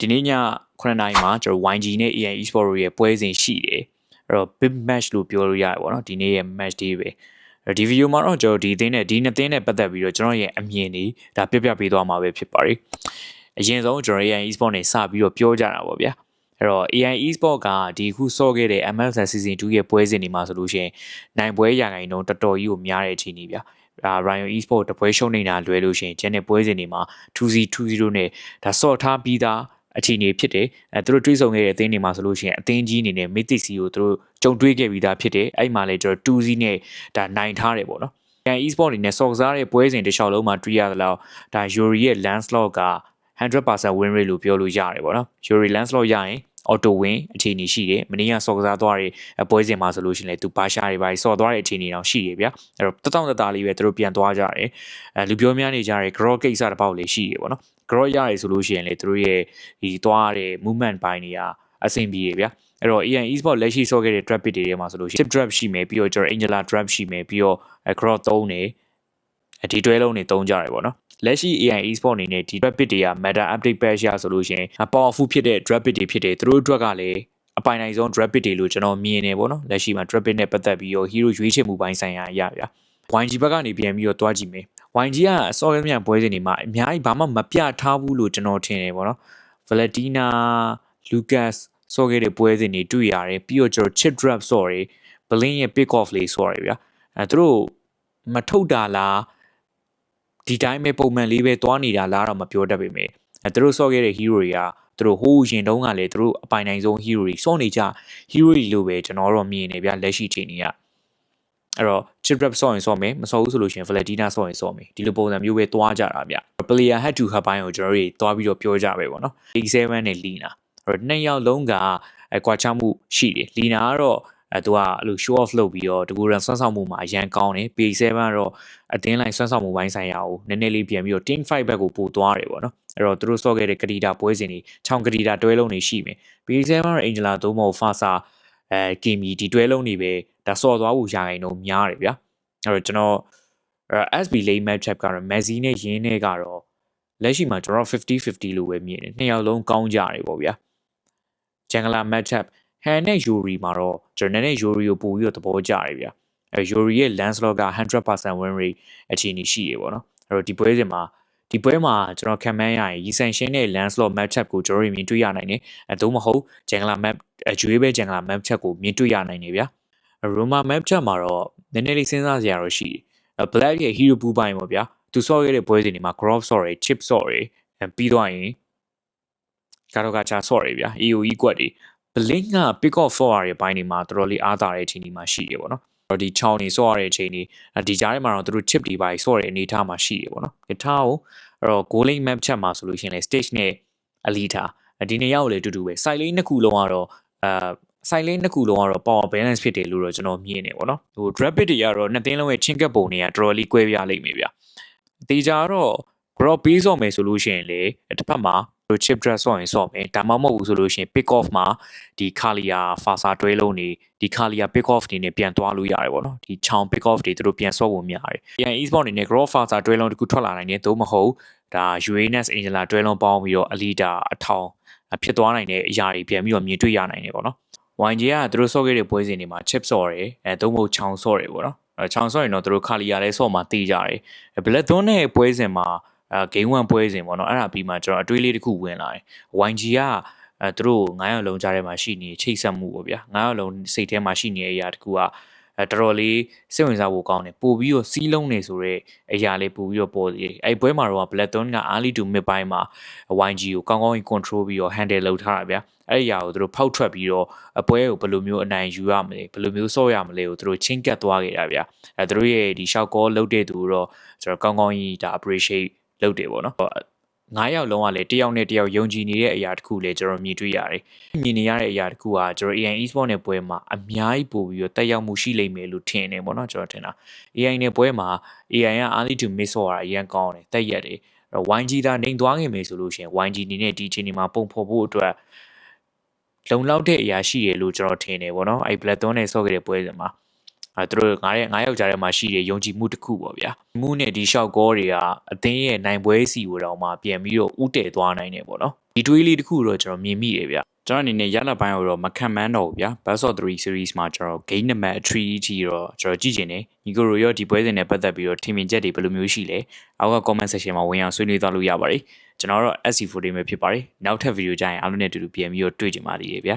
ဒီနေ့ည9နာရီမှာကျွန်တော် YG နဲ့ AN Esport ရဲ့ပွဲစဉ်ရှိတယ်အဲ့တော့ big match လို့ပြောလို့ရတယ်ပေါ့နော်ဒီနေ့ရဲ့ match day ပဲအဲ့တော့ဒီ video မှာတော့ကျွန်တော်ဒီအသင်းနဲ့ဒီနှစ်သင်းနဲ့ပတ်သက်ပြီးတော့ကျွန်တော်ရဲ့အမြင်တွေဒါပြပြပေးသွားမှာပဲဖြစ်ပါတယ်အရင်ဆုံးကျွန်တော် AN Esport နဲ့စပြီးတော့ပြောကြတာပေါ့ဗျာအဲ့တော့ AI Esport ကဒီခုစော့ခဲ့တဲ့ MLS Season 2ရဲ့ပွဲစဉ်တွေမှာဆိုလို့ရှိရင်နိုင်ပွဲရာခိုင်နှုန်းတော်တော်ကြီးကိုများတဲ့အချိန်ကြီးဗျာဒါ Ryan Esport တပွဲရှုံးနေတာလွယ်လို့ရှိရင်ကျန်တဲ့ပွဲစဉ်တွေမှာ 2C 2-0နဲ့ဒါစော့ထားပြီးသား အခြေအနေဖြစ်တယ်အဲသူတို့တွေးဆောင်ခဲ့တဲ့အသင်းတွေမှာဆိုလို့ရှိရင်အသင်းကြီးအနေနဲ့ Mythic C ကိုသူတို့ကြုံတွေ့ခဲ့ပြီးသားဖြစ်တယ်အဲ့မှာလည်းကျွန်တော် 2C နဲ့ဒါနိုင်ထားတယ်ပေါ့နော်ကန် e-sport အနေနဲ့စော်ကစားတဲ့ပွဲစဉ်တစ်လျှောက်လုံးမှာတွေ့ရသလောက်ဒါ Yuri ရဲ့ Lancelot က100% win rate လို့ပြောလို့ရတယ်ပေါ့နော် Yuri Lancelot ရရင် auto win အခြေအနေရှိတယ်မနေ့ကစော်ကစားသွားတဲ့ပွဲစဉ်မှာဆိုလို့ရှိရင်လည်းသူဘာရှာတွေပါစော်သွားတဲ့အခြေအနေတောင်ရှိတယ်ဗျာအဲ့တော့တတောင့်တသားလေးပဲသူတို့ပြန်သွားကြတယ်အဲလူပြောများနေကြတဲ့ grow ကိစ္စတစ်ပေါက်လေးရှိတယ်ပေါ့နော် grow ရတယ်ဆိုလို့ရှိရင်လေသူတို့ရဲ့ဒီသွားတဲ့ movement ပိုင်းတွေကအဆင်ပြေတယ်ဗျာအဲ့တော့ EN Esport လက်ရှိဆော့ခဲ့တဲ့ drop bit တွေထဲမှာဆိုလို့ရှိရင် chip drop ရှိမယ်ပြီးတော့ကျွန်တော် Angela drop ရှိမယ်ပြီးတော့ grow 3နေဒီတွဲလုံးနေသုံးကြတယ်ပေါ့နော် လက်ရှိ AI Esport အနေနဲ့ဒီ drop bit တွေက meta update patch ရဆိုလို့ရှိရင် powerful ဖြစ်တဲ့ drop bit တွေဖြစ်တယ်သူတို့အတွက်ကလည်းအပိုင်နိုင်ဆုံး drop bit တွေလို့ကျွန်တော်မြင်နေပေါ့နော်လက်ရှိမှာ drop bit နဲ့ပတ်သက်ပြီးတော့ hero ရွေးချယ်မှုပိုင်းဆိုင်ရာအရာဗျာ YG ဘက်ကနေပြန်ပြီးတော့တွားကြည့်မယ် YG ကအစောရမြန်ပွဲစဉ်တွေမှာအများကြီးဘာမှမပြထားဘူးလို့ကျွန်တော်ထင်တယ်ပေါ့နော် Valentina Lucas စောခဲ့တဲ့ပွဲစဉ်တွေတွေ့ရတယ်ပြီးတော့ကျွန်တော် chip drop စော်တွေ Blin ရဲ့ pick off လေးစော်တွေဗျာအဲသူတို့မထုတ်တာလား ဒီတိုင်းပဲပုံမှန်လေးပဲတွားနေတာလားတော့မပြောတတ်ပေမဲ့အဲသူတို့စောခဲ့တဲ့ hero တွေကသူတို့ဟိုးရင်တုန်းကလည်းသူတို့အပိုင်နိုင်ဆုံး hero တွေစောနေကြ hero တွေလို့ပဲကျွန်တော်တို့မြင်နေဗျလက်ရှိချိန်ကြီးကအဲ့တော့ chip rep ဆော့ရင်ဆော့မယ်မဆော့ဘူးဆိုလို့ရှိရင် Valentina ဆော့ရင်ဆော့မယ်ဒီလိုပုံစံမျိုးပဲတွားကြတာဗျ player head to head ဘိုင်းကိုကျွန်တော်တို့တွားပြီးတော့ပြောကြပဲပေါ့နော် D7 နဲ့ Lina အဲ့တော့နှစ်ယောက်လုံးကအကွာချမှုရှိတယ် Lina ကတော့ အဲသူကအဲ့လို show off လုပ်ပြီးတော့တကူရန်ဆွမ်းဆောင်မှုမှာအရန်ကောင်းတယ် P7 ကတော့အတင်းလိုက်ဆွမ်းဆောင်မှုပိုင်းဆိုင်ရာကိုနည်းနည်းလေးပြန်ပြီးတော့ team fight ဘက်ကိုပို့သွားတယ်ပေါ့နော်အဲ့တော့သူတို့စော့ခဲ့တဲ့ကတိတာပွဲစဉ်တွေချောင်းကတိတာတွဲလုံးတွေရှိမယ် P7 ကတော့ Angela သို့မဟုတ် Fasa အဲကီမီဒီတွဲလုံးတွေပဲဒါစော်သွားဖို့ရာခိုင်တော့များတယ်ဗျာအဲ့တော့ကျွန်တော်အဲ SB lane matchup ကတော့ Messi နဲ့ယင်းနဲ့ကတော့လက်ရှိမှာကျွန်တော်50-50လို့ပဲမြင်တယ်နှစ်ယောက်လုံးကောင်းကြတယ်ပေါ့ဗျာ Jungler matchup ဟန်နဲ့ Yuri မှာတော့ကျွန်တော်နဲ့ Yuri ကိုပို့ပြီးတော့သဘောကျတယ်ဗျာအဲ Yuri ရဲ့ Lancelot က100% win rate အခြေအနေရှိရေပေါ့နော်အဲ့တော့ဒီပွဲစဉ်မှာဒီပွဲမှာကျွန်တော်ခံမှန်းရရင်ရီဆန်ရှင်းနဲ့ Lancelot matchup ကိုကျွန်တော်မြင်တွေ့ရနိုင်တယ်အဲသို့မဟုတ် Jungler map အကျွေးပဲ Jungler matchup ကိုမြင်တွေ့ရနိုင်တယ်ဗျာ Roma matchup မှာတော့နည်းနည်းလေးစဉ်းစားစရာတော့ရှိတယ် Black ရဲ့ hero ပူပိုင်းပေါ့ဗျာသူဆော့ခဲ့တဲ့ပွဲစဉ်တွေမှာ crop saw တွေ chip saw တွေပြီးတော့ရင်ကတော့ကချာ saw တွေဗျာ AOE ကွက်တွေ blink က pick off saw ရတဲ့ဘိုင်းတွေမှာတော်တော်လေးအားသာတဲ့အချိန်ဒီမှာရှိတယ်ပေါ့နော်တော့ဒီချောင်းနေဆော့ရတဲ့အချိန်ဒီဒီကြားထဲမှာတော့သူတို့ chip တွေပါဆော့ရတဲ့အနေအထားမှာရှိတယ်ပေါ့နော်ဂီတာကိုအဲ့တော့ goaling map ချက်မှာဆိုလို့ရှိရင်လေ stage နဲ့ alita ဒီနေရာကိုလည်းအတူတူပဲ side lane နှစ်ခုလုံးကတော့အာ side lane နှစ်ခုလုံးကတော့ power balance ဖြစ်တယ်လို့တော့ကျွန်တော်မြင်နေပေါ့နော်ဟို rapid တွေကတော့နှစ်သင်းလုံးရဲ့ချင်းကပ်ပုံတွေကတော်တော်လေးကွဲပြားလိမ့်မယ်ဗျာတေချာတော့ grow ပေးစော့မယ်ဆိုလို့ရှိရင်လေတစ်ဖက်မှာ တို့ chip dress ဆော့ရင်ဆော့မယ်ဒါမှမဟုတ်ဘူးဆိုလို့ရှိရင် pick off မှာဒီ Kalia Fasa တွဲလုံးနေဒီ Kalia pick off တွေနဲ့ပြန်သွားလို့ရတယ်ပေါ့နော်ဒီချောင်း pick off တွေသူတို့ပြန်ဆော့ဖို့များတယ်။ AI Esport အနေနဲ့ Grow Fasa တွဲလုံးတစ်ခုထွက်လာနိုင်တယ်သို့မဟုတ်ဒါ Uranus Angela တွဲလုံးပေါင်းပြီးတော့ Alita အထောင်ဖြစ်သွားနိုင်တဲ့အရာတွေပြန်ပြီးတော့မြင်တွေ့ရနိုင်တယ်ပေါ့နော်။ YG ကသူတို့ဆော့ခဲ့တဲ့ပွဲစဉ်တွေမှာ chip ဆော့တယ်အဲသို့မဟုတ်ချောင်းဆော့တယ်ပေါ့နော်။အဲချောင်းဆော့ရင်တော့သူတို့ Kalia လဲဆော့မှာတေးကြတယ်။ Black Dawn နဲ့ပွဲစဉ်မှာ အဲ game 1ပွဲစဉ်ပေါ့နော်အဲ့ဒါပြီးမှကျွန်တော်အတွေးလေးတစ်ခုဝင်လာတယ် YG ကအဲသူတို့9ရောက်လုံးကြားထဲမှာရှိနေချိတ်ဆက်မှုပေါ့ဗျာ9ရောက်လုံးစိတ်ထဲမှာရှိနေတဲ့အရာတစ်ခုကအဲတော်တော်လေးစိတ်ဝင်စားဖို့ကောင်းတယ်ပို့ပြီးတော့စီးလုံးနေဆိုတော့အရာလေးပို့ပြီးတော့ပေါ်သေးတယ်အဲ့ပွဲမှာတော့ Blackthorn က early to mid ပိုင်းမှာ YG ကိုကောင်းကောင်းကြီး control ပြီးတော့ handle လုပ်ထားတာဗျာအဲ့ဒီအရာကိုသူတို့ဖောက်ထွက်ပြီးတော့အပွဲကိုဘယ်လိုမျိုးအနိုင်ယူရမလဲဘယ်လိုမျိုးဆော့ရမလဲကိုသူတို့ချင်းကပ်သွားခဲ့တာဗျာအဲသူတို့ရဲ့ဒီ short call လုပ်တဲ့သူတော့ကျွန်တော်ကောင်းကောင်းကြီးဒါ appreciate လုပ်တယ်ပေါ့နော်ငါးယောက်လုံးကလည်းတယောက်နဲ့တယောက်ယုံကြည်နေတဲ့အရာတခုလည်းကျွန်တော်မြင်တွေ့ရတယ်။မြင်နေရတဲ့အရာတခုကကျွန်တော် AI Esport နဲ့ပွဲမှာအများကြီးပို့ပြီးတော့တက်ရောက်မှုရှိလိမ့်မယ်လို့ထင်နေပေါ့နော်ကျွန်တော်ထင်တာ။ AI နဲ့ပွဲမှာ AI က early to miss ဟောတာအရင်ကောင်းတယ်တက်ရက်တယ်။အဲ့တော့ YG ဒါနေသွားခင်မယ်ဆိုလို့ရှိရင် YG အနေနဲ့ဒီအချိန်ဒီမှာပုံဖော်ဖို့အတွက်လုံလောက်တဲ့အရာရှိတယ်လို့ကျွန်တော်ထင်တယ်ပေါ့နော်။အဲ့ Black Dawn နဲ့ဆော့ခဲ့တဲ့ပွဲစဉ်မှာ အဲသူတို့ငါးရဲ့ငါးယောက်ကြားထဲမှာရှိတဲ့ယုံကြည်မှုတစ်ခုပေါ့ဗျာမှုနဲ့ဒီလျှောက်ကောတွေကအသင်းရဲ့နိုင်ပွဲစီကိုတော့မှပြန်ပြီးတော့ဥတည်သွားနိုင်တယ်ပေါ့နော်ဒီတွေးလေးတစ်ခုတော့ကျွန်တော်မြင်မိတယ်ဗျကျွန်တော်အနေနဲ့ရလပိုင်းကိုတော့မခံမှန်းတော့ဘူးဗျ Best of 3 series မှာကျွန်တော် game number 3 ကြီးတော့ကျွန်တော်ကြည့်ချင်တယ်ညီကိုရိုရောဒီပွဲစဉ်နဲ့ပတ်သက်ပြီးတော့ထင်မြင်ချက်တွေဘယ်လိုမျိုးရှိလဲအောက်က comment section မှာဝင်အောင်ဆွေးနွေးသွားလို့ရပါတယ်ကျွန်တော်တော့ SC40 ပဲဖြစ်ပါတယ်နောက်ထပ်ဗီဒီယိုကြရင်အားလုံးနဲ့အတူတူပြန်ပြီးတော့တွေ့ကြပါသေးတယ်ဗျာ